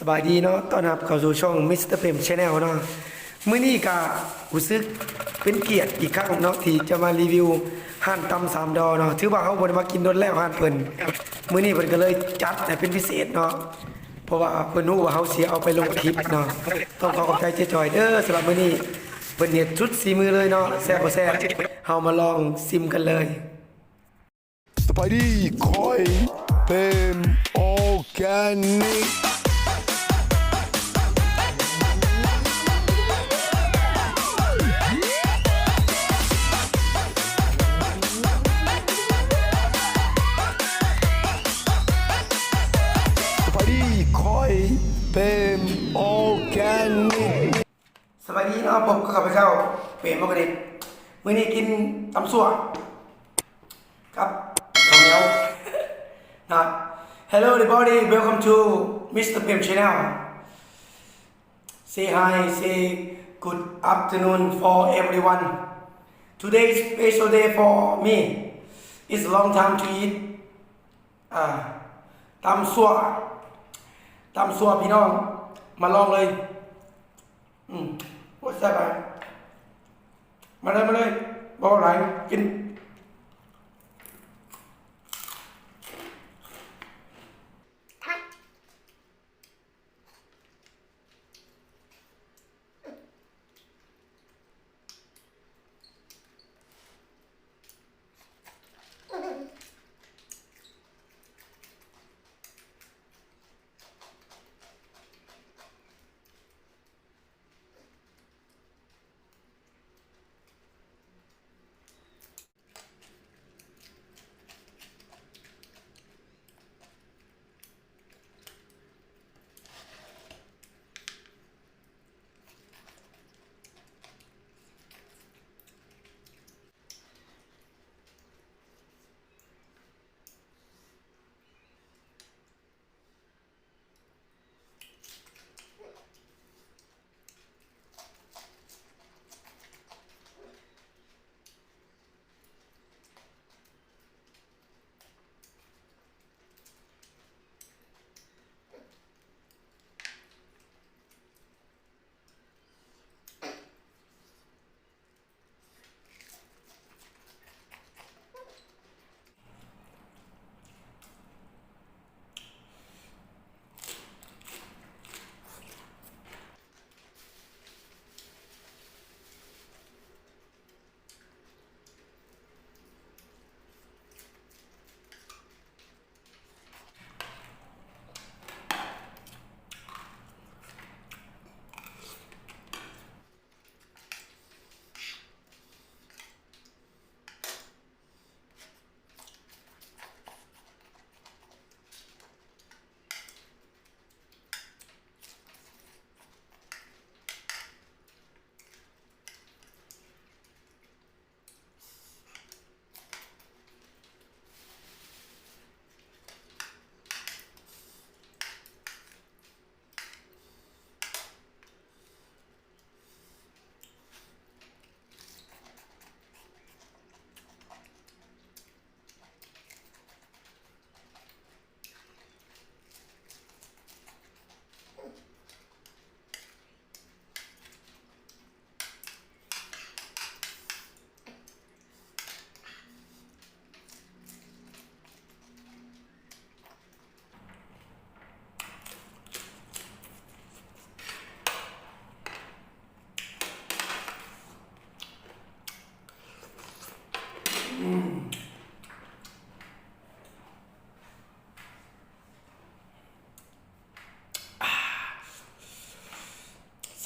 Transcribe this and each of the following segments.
สบายดีเนาะต้อนรับเข้าสู่ช่อง Mr. p e m Channel เนาะมื้อนี้ก็รู้สึกเป็นเกียรติอีกครั้งเนาะที่จะมารีวิวห้านตำสามดอเนาะถือว่าเฮาบ่ได้มากินโดนแล้วห้านเพิ่นมื้อนี้เพิ่นก็เลยจัดให้เป็นพิเศษเนาะเพราะว่าเพิ่นรู้ว่าเฮาเสิเอาไปลงคลิปเนาะต้องขอขอบใจเจ๊จอยเด้อสำหรับมื้อนี้เพิ่นเฮ็ดชุดสีมือเลยเนาะแซ่บบ่แซ่บเฮามาลองซิมกันเลยสไปดี้คอยเป็นออร์แกนิก สวัสดีเนาะผมก็ขับไปเข้าเปรมมากระเด็นมื้อนี้กินตำสั่วครับข้าวเหนียวนะ Hello everybody welcome to Mr. Pem channel say hi say good afternoon for everyone today is special day for me it's a long time to eat อ่าตำสั่วตำสั่วพี่น้องมาลองเลย อืม โอ้ยแซ่บไปมาเลยมาเลยบ่อไหลกิน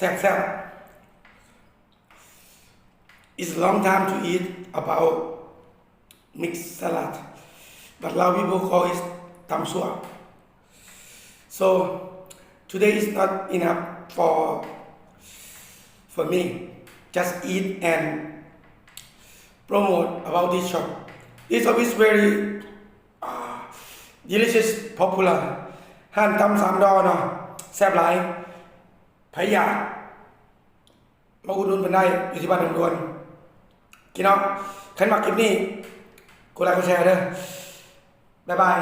แซ่บแซ่บ It's a long time to eat about mixed salad but Lao people call it tam sua so today is not enough for for me just eat and promote about this shop this shop is very uh, delicious popular ห้านตำสามดอเนาะแซ่บหลาย พยามาอุดหนุนเพิ่นได้อยู่ที่บ้านดงดวนกินเนาะใครมาคลิปนี้กดไลค์กดแชร์เด้อบ๊ายบาย